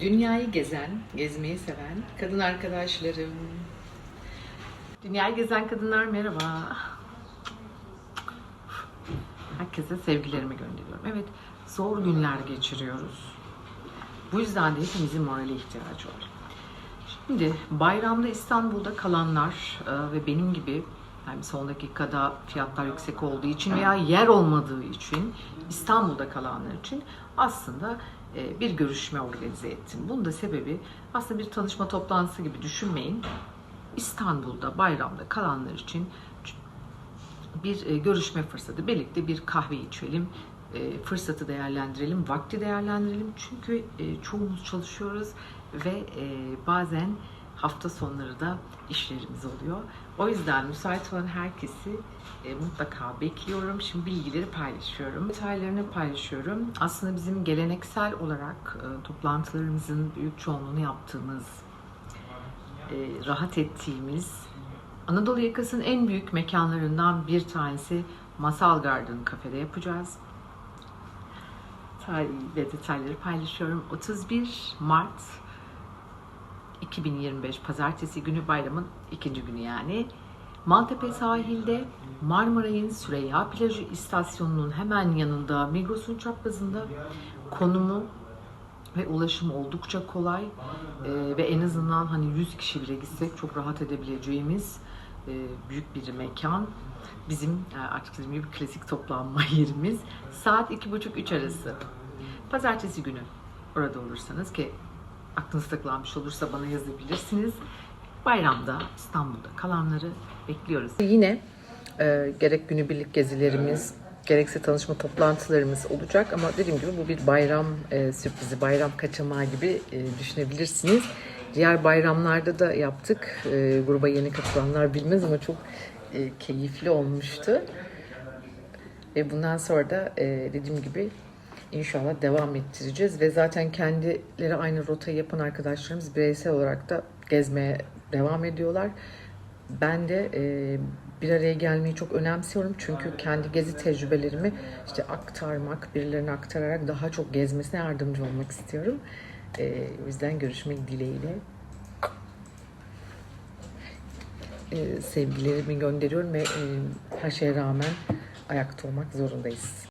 Dünyayı gezen, gezmeyi seven kadın arkadaşlarım. Dünyayı gezen kadınlar merhaba. Herkese sevgilerimi gönderiyorum. Evet, zor günler geçiriyoruz. Bu yüzden de hepimizin morale ihtiyacı var. Şimdi bayramda İstanbul'da kalanlar e, ve benim gibi yani son dakikada fiyatlar yüksek olduğu için veya yer olmadığı için İstanbul'da kalanlar için aslında bir görüşme organize ettim. Bunun da sebebi aslında bir tanışma toplantısı gibi düşünmeyin. İstanbul'da bayramda kalanlar için bir e, görüşme fırsatı. Birlikte bir kahve içelim, e, fırsatı değerlendirelim, vakti değerlendirelim. Çünkü e, çoğumuz çalışıyoruz ve e, bazen hafta sonları da işlerimiz oluyor. O yüzden müsait olan herkesi e, mutlaka bekliyorum. Şimdi bilgileri paylaşıyorum. Detaylarını paylaşıyorum. Aslında bizim geleneksel olarak e, toplantılarımızın büyük çoğunluğunu yaptığımız, e, rahat ettiğimiz Anadolu yakasının en büyük mekanlarından bir tanesi Masal Garden Cafe'de yapacağız. Tarihi ve detayları paylaşıyorum. 31 Mart 2025 Pazartesi günü bayramın ikinci günü yani. Maltepe sahilde Marmaray'ın Süreyya Plajı istasyonunun hemen yanında Migros'un çaprazında konumu ve ulaşım oldukça kolay Ee, ve en azından hani 100 kişi bile gitsek çok rahat edebileceğimiz e, büyük bir mekan. Bizim e, artık dediğim gibi klasik toplanma yerimiz. Saat 2.30-3 arası. Pazartesi günü orada olursanız ki aklınız takılanmış olursa bana yazabilirsiniz. Bayramda İstanbul'da kalanları bekliyoruz. Yine e, gerek günübirlik gezilerimiz, gerekse tanışma toplantılarımız olacak ama dediğim gibi bu bir bayram e, sürprizi, bayram kaçamağı gibi e, düşünebilirsiniz. Diğer bayramlarda da yaptık. E, gruba yeni katılanlar bilmez ama çok e, keyifli olmuştu. Ve bundan sonra da e, dediğim gibi inşallah devam ettireceğiz. Ve zaten kendileri aynı rotayı yapan arkadaşlarımız bireysel olarak da gezmeye devam ediyorlar. Ben de e, bir araya gelmeyi çok önemsiyorum. Çünkü kendi gezi tecrübelerimi işte aktarmak, birilerine aktararak daha çok gezmesine yardımcı olmak istiyorum. E, o yüzden görüşmek dileğiyle. E, sevgilerimi gönderiyorum ve e, her şeye rağmen ayakta olmak zorundayız.